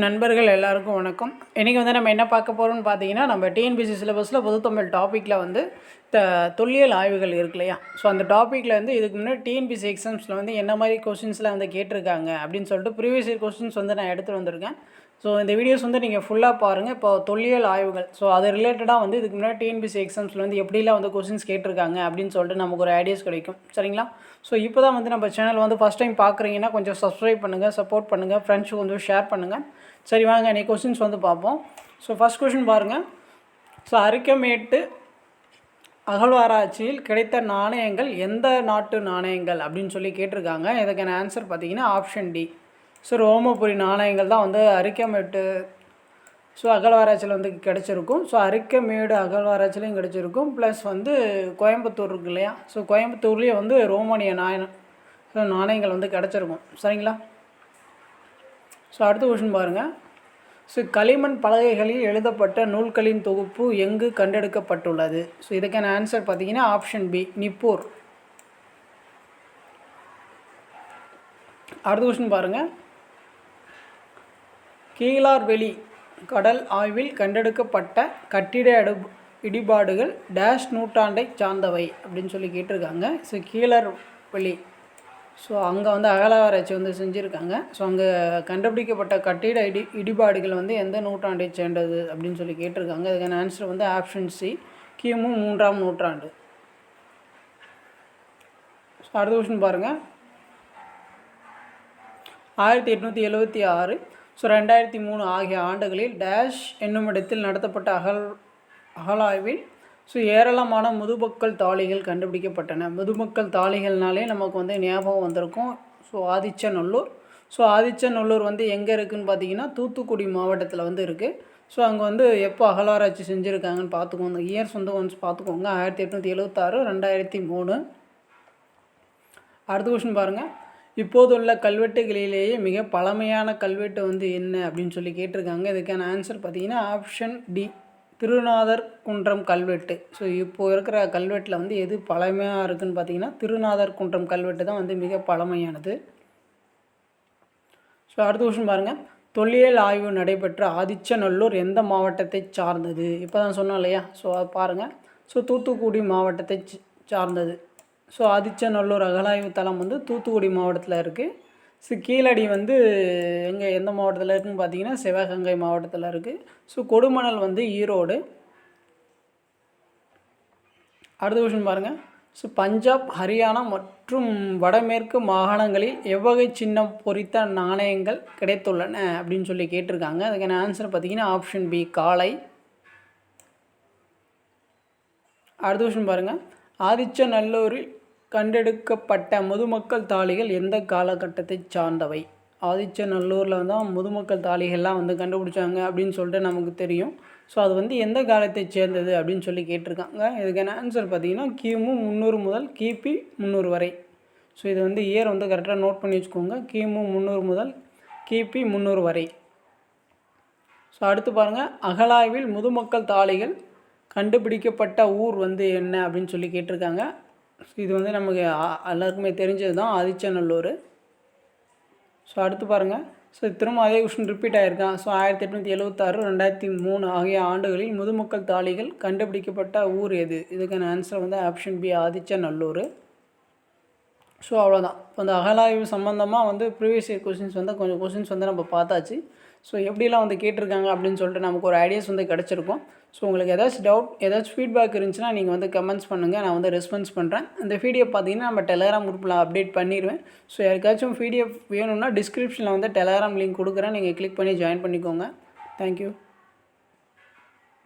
நண்பர்கள் எல்லாருக்கும் வணக்கம். இன்றைக்கி வந்து நம்ம என்ன பார்க்க போகிறோம்னு பார்த்தீங்கன்னா நம்ம டிஎன்பிசி சிலபஸில் பொதுத்தமிழ் டாப்பிக்கில் வந்து த தொல்லியல் ஆய்வுகள் இருக்கு இல்லையா? ஸோ அந்த டாப்பிக்கில் வந்து இதுக்கு முன்னாடி டிஎன்பிசி எக்ஸாம்ஸில் வந்து என்ன மாதிரி கொஷின்ஸ்லாம் வந்து கேட்டிருக்காங்க அப்படின்னு சொல்லிட்டு ப்ரீவியஸ் இயர் கொஸ்டின்ஸ் வந்து நான் எடுத்துகிட்டு வந்திருக்கேன். ஸோ இந்த வீடியோஸ் வந்து நீங்கள் ஃபுல்லாக பாருங்கள் இப்போ தொல்லியல் ஆய்வுகள். ஸோ அது ரிலேட்டடாக வந்து இதுக்கு முன்னாடி டிஎன்பிசி எக்ஸாம்ஸில் வந்து எப்படிலாம் வந்து கொஷின்ஸ் கேட்டிருக்காங்க அப்படின்னு சொல்லிட்டு நமக்கு ஒரு ஐடியாஸ் கிடைக்கும். சரிங்களா? ஸோ இப்போ தான் வந்து நம்ம சேனல் வந்து ஃபஸ்ட் டைம் பார்க்குறீங்கன்னா கொஞ்சம் சப்ஸ்கிரைப் பண்ணுங்கள் சப்போர்ட் பண்ணுங்கள் ஃப்ரெண்ட்ஸுக்கு கொஞ்சம் ஷேர் பண்ணுங்கள் சரி வாங்க இன்னைக்கு கொஷின்ஸ் வந்து பார்ப்போம். ஸோ ஃபஸ்ட் கொஷின் பாருங்கள் ஸோ அரிக்கமேட்டு அகழ்வாராய்ச்சியில் கிடைத்த நாணயங்கள் எந்த நாட்டு நாணயங்கள் அப்படின்னு சொல்லி கேட்டிருக்காங்க. இதுக்கான ஆன்சர் பார்த்தீங்கன்னா ஆப்ஷன் டி ஸோ ரோமபுரி நாணயங்கள் தான் வந்து அரிக்கமேட்டு ஸோ அகழ்வாராய்ச்சியில் வந்து கிடச்சிருக்கும். ஸோ அரிக்கமேடு அகழ்வாராய்ச்சிலையும் கிடச்சிருக்கும். ப்ளஸ் வந்து கோயம்புத்தூர் இருக்கு இல்லையா? ஸோ கோயம்புத்தூர்லேயே வந்து ரோமானிய நாயனம் ஸோ நாணயங்கள் வந்து கிடச்சிருக்கும். சரிங்களா? ஸோ அடுத்த கொஷின் பாருங்கள் ஸோ களிமண் பலகைகளில் எழுதப்பட்ட நூல்களின் தொகுப்பு எங்கு கண்டெடுக்கப்பட்டுள்ளது? ஸோ இதுக்கான ஆன்சர் பார்த்தீங்கன்னா ஆப்ஷன் பி நிப்பூர். அடுத்த கொஷின் பாருங்கள் கீழார்வெளி கடல் ஆய்வில் கண்டெடுக்கப்பட்ட கட்டிட இடு இடிபாடுகள் டேஷ் நூற்றாண்டை சார்ந்தவை அப்படின்னு சொல்லி கேட்டிருக்காங்க. ஸோ கீழர் வெளி ஸோ அங்கே வந்து அகலாராய்ச்சி வந்து செஞ்சுருக்காங்க. ஸோ அங்கே கண்டுபிடிக்கப்பட்ட கட்டிட இடி இடிபாடுகள் வந்து எந்த நூற்றாண்டை சேர்ந்தது அப்படின்னு சொல்லி கேட்டிருக்காங்க. அதுக்கான ஆன்சர் வந்து ஆப்ஷன் சி கிமு மூன்றாம் நூற்றாண்டு. ஸோ அடுத்த கொஷின் பாருங்கள் ஆயிரத்தி எட்நூற்றி எழுபத்தி ஆறு ஸோ ரெண்டாயிரத்தி மூணு ஆகிய ஆண்டுகளில் டேஷ் என்னும் இடத்தில் நடத்தப்பட்ட அகல் அகலாய்வில் ஸோ ஏராளமான முதுமக்கள் தாளிகள் கண்டுபிடிக்கப்பட்டன. முதுமக்கள் தாளிகள்னாலே நமக்கு வந்து ஞாபகம் வந்திருக்கும். ஸோ ஆதிச்சநல்லூர். ஸோ ஆதிச்சநல்லூர் வந்து எங்கே இருக்குதுன்னு பார்த்தீங்கன்னா தூத்துக்குடி மாவட்டத்தில் வந்து இருக்குது ஸோ அங்கே வந்து எப்போ அகலாராய்ச்சி செஞ்சுருக்காங்கன்னு பார்த்துக்கோங்க. இயர்ஸ் வந்து ஒன்ஸ் பார்த்துக்கோங்க. ஆயிரத்தி எட்நூற்றி எழுபத்தாறு ரெண்டாயிரத்தி மூணு. அடுத்த கொஷின் பாருங்கள் இப்போதுள்ள கல்வெட்டுகளிலேயே மிக பழமையான கல்வெட்டு வந்து என்ன அப்படின்னு சொல்லி கேட்டிருக்காங்க. இதுக்கான ஆன்சர் பார்த்தீங்கன்னா ஆப்ஷன் டி திருநாதர் குன்றம் கல்வெட்டு. ஸோ இப்போது இருக்கிற கல்வெட்டில் வந்து எது பழமையாக இருக்குதுன்னு பார்த்தீங்கன்னா திருநாதர் குன்றம் கல்வெட்டு தான் வந்து மிக பழமையானது. ஸோ அடுத்த கொஷின் பாருங்கள் தொல்லியல் ஆய்வு நடைபெற்ற ஆதிச்சநல்லூர் எந்த மாவட்டத்தை சார்ந்தது? இப்போ தான் சொன்னோம் இல்லையா? ஸோ அதை பாருங்கள் ஸோ தூத்துக்குடி மாவட்டத்தை சார்ந்தது. ஸோ ஆதிச்சநல்லூர் அகலாய்வு தளம் வந்து தூத்துக்குடி மாவட்டத்தில் இருக்குது ஸோ கீழடி வந்து எங்கே எந்த மாவட்டத்தில் இருக்குன்னு பார்த்தீங்கன்னா சிவகங்கை மாவட்டத்தில் இருக்குது ஸோ கொடுமணல் வந்து ஈரோடு. அடுத்த கொஷின் பாருங்கள் ஸோ பஞ்சாப் ஹரியானா மற்றும் வடமேற்கு மாகாணங்களில் எவ்வகை சின்னம் பொறித்த நாணயங்கள் கிடைத்துள்ளன அப்படின்னு சொல்லி கேட்டிருக்காங்க. அதுக்கான ஆன்சர் பார்த்தீங்கன்னா ஆப்ஷன் பி காலை அடுத்த கொஷின் பாருங்கள் ஆதிச்சநல்லூரில் கண்டெடுக்கப்பட்ட முதுமக்கள் தாளிகள் எந்த காலகட்டத்தை சார்ந்தவை? ஆதிச்சநல்லூரில் தான் முதுமக்கள் தாளிகள்லாம் வந்து கண்டுபிடிச்சாங்க அப்படின்னு சொல்லிட்டு நமக்கு தெரியும். ஸோ அது வந்து எந்த காலத்தை சேர்ந்தது அப்படின்னு சொல்லி கேட்டிருக்காங்க. இதுக்கான ஆன்சர் பார்த்தீங்கன்னா கிமு முந்நூறு முதல் கிபி முந்நூறு வரை. ஸோ இது வந்து இயர் வந்து கரெக்டாக நோட் பண்ணி வச்சுக்கோங்க. கிமு முந்நூறு முதல் கிபி முந்நூறு வரை. ஸோ அடுத்து பாருங்கள் அகலாய்வில் முதுமக்கள் தாளிகள் கண்டுபிடிக்கப்பட்ட ஊர் வந்து என்ன அப்படின்னு சொல்லி கேட்டிருக்காங்க. இது வந்து நமக்கு எல்லாருக்குமே தெரிஞ்சது தான் ஆதிச்சநல்லூர். ஸோ அடுத்து பாருங்கள் ஸோ திரும்ப அதே கொஷின் ரிப்பீட் ஆகிருக்கான் ஸோ ஆயிரத்தி எட்நூற்றி எழுபத்தாறு ரெண்டாயிரத்தி மூணு ஆகிய ஆண்டுகளில் முதுமக்கள் தாளிகள் கண்டுபிடிக்கப்பட்ட ஊர் எது? இதுக்கான ஆன்சர் வந்து ஆப்ஷன் பி ஆதிச்சநல்லூர். ஸோ அவ்வளோதான் இப்போ இந்த அகலாய்வு சம்மந்தமாக வந்து ப்ரீவியஸ் இயர் கொஷின்ஸ் வந்து கொஞ்சம் கொஷின்ஸ் வந்து நம்ம பார்த்தாச்சு. ஸோ எப்படிலாம் வந்து கேட்டிருக்காங்க அப்படின்னு சொல்லிட்டு நமக்கு ஒரு ஐடியாஸ் வந்து கிடச்சிருக்கும். ஸோ உங்களுக்கு ஏதாச்சும் டவுட் ஏதாச்சும் ஃபீட்பேக் இருந்துச்சுன்னா நீங்கள் வந்து கமெண்ட்ஸ் பண்ணுங்கள் நான் வந்து ரெஸ்பான்ஸ் பண்ணுறேன் இந்த பிடிஎஃப் பார்த்தீங்கன்னா நம்ம டெலகிராம் குரூப்பில் அப்டேட் பண்ணிடுவேன் ஸோ யாருக்காச்சும் பிடிஎஃப் வேணும்னா டிஸ்கிரிப்ஷனில் வந்து டெலகிராம் லிங்க் கொடுக்குறேன். நீங்கள் கிளிக் பண்ணி ஜாயின் பண்ணிக்கோங்க. தேங்க்யூ